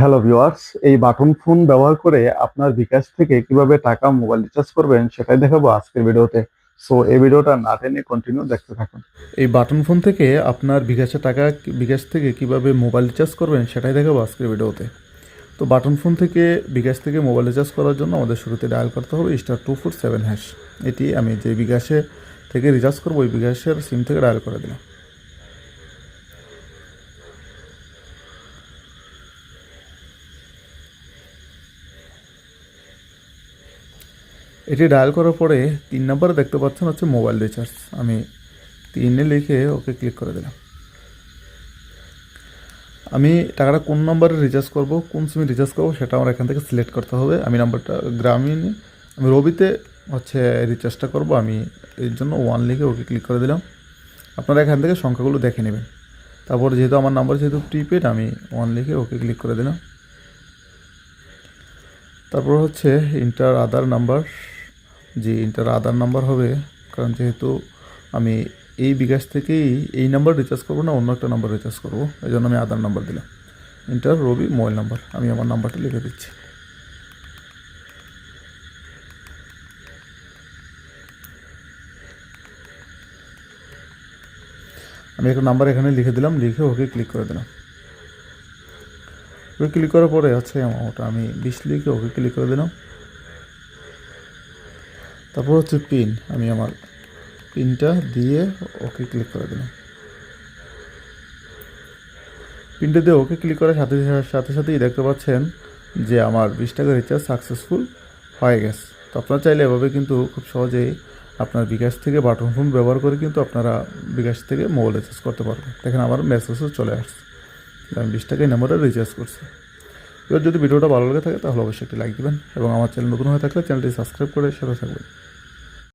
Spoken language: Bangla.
হ্যালো ভিউয়ার্স এই বাটন ফোন ব্যবহার করে আপনার বিকাশ থেকে কীভাবে টাকা মোবাইল রিচার্জ করবেন সেটাই দেখাবো আজকের ভিডিওতে। সো এই ভিডিওটা না টেনে কন্টিনিউ দেখতে থাকুন। এই বাটন ফোন থেকে আপনার বিকাশে টাকা বিকাশ থেকে কীভাবে মোবাইল রিচার্জ করবেন সেটাই দেখাবো আজকের ভিডিওতে। তো বাটন ফোন থেকে বিকাশ থেকে মোবাইল রিচার্জ করার জন্য আমাদের শুরুতে ডায়াল করতে হবে star two four seven hash এটি আমি যে বিকাশে থেকে রিচার্জ করব, ওই বিকাশের সিম থেকে ডায়াল করে দিলাম। এটি ডায়াল করার পরে তিন নম্বরে দেখতে পাচ্ছেন হচ্ছে মোবাইল রিচার্জ আমি তিনে লিখে ওকে ক্লিক করে দিলাম। আমি টাকাটা কোন নম্বরে রিচার্জ করব, কোন সিমে রিচার্জ করব, সেটা আমার এখান থেকে সিলেক্ট করতে হবে। আমি নাম্বারটা গ্রামীণ, আমি রবিতে হচ্ছে রিচার্জটা করব। আমি এর জন্য ওয়ান লিখে ওকে ক্লিক করে দিলাম। আপনারা এখান থেকে সংখ্যাগুলো দেখে নেবেন। তারপর যেহেতু আমার নাম্বার যেহেতু প্রিপেড আমি ওয়ান লিখে ওকে ক্লিক করে দিলাম। তারপর হচ্ছে ইন্টার আদার নাম্বার যে ইন্টার আধার নাম্বার হবে, কারণ যেহেতু আমি এই বিকাশ থেকেই এই নাম্বার রিচার্জ করব না, অন্য একটা নাম্বার রিচার্জ করব। এই জন্য আমি আধার নাম্বার দিলাম। ইন্টার রবি মোবাইল নাম্বার আমি আমার নাম্বারটা লিখে দিচ্ছি। আমি একটা নাম্বার এখানে লিখে দিলাম, লিখে ওকে ক্লিক করে দিলাম। ওকে ক্লিক করার পরে আছে আমার ওটা আমি বিশ লিখে ওকে ক্লিক করে দিলাম। তারপর হচ্ছে পিন আমি আমার পিনটা দিয়ে ওকে ক্লিক করে দিলাম। পিনটা দিয়ে ওকে ক্লিক করার সাথে সাথে সাথেই দেখতে পাচ্ছেন যে আমার বিশ টাকা রিচার্জ সাকসেসফুল হয়ে গেছে। তো আপনারা চাইলে এভাবে কিন্তু খুব সহজেই আপনার বিকাশ থেকে বাটন ফোন ব্যবহার করে কিন্তু আপনারা বিকাশ থেকে মোবাইল রিচার্জ করতে পারবেন। দেখেন আমার মেসেজও চলে আসছে। আমি বিশ টাকা এই নাম্বারে রিচার্জ করছি। এবার যদি ভিডিওটা ভালো লাগে থাকে, তাহলে অবশ্যই একটি লাইক দিবেন এবং আমার চ্যানেল নতুন হয়ে থাকলে চ্যানেলটি সাবস্ক্রাইব করে সাথে থাকবেন।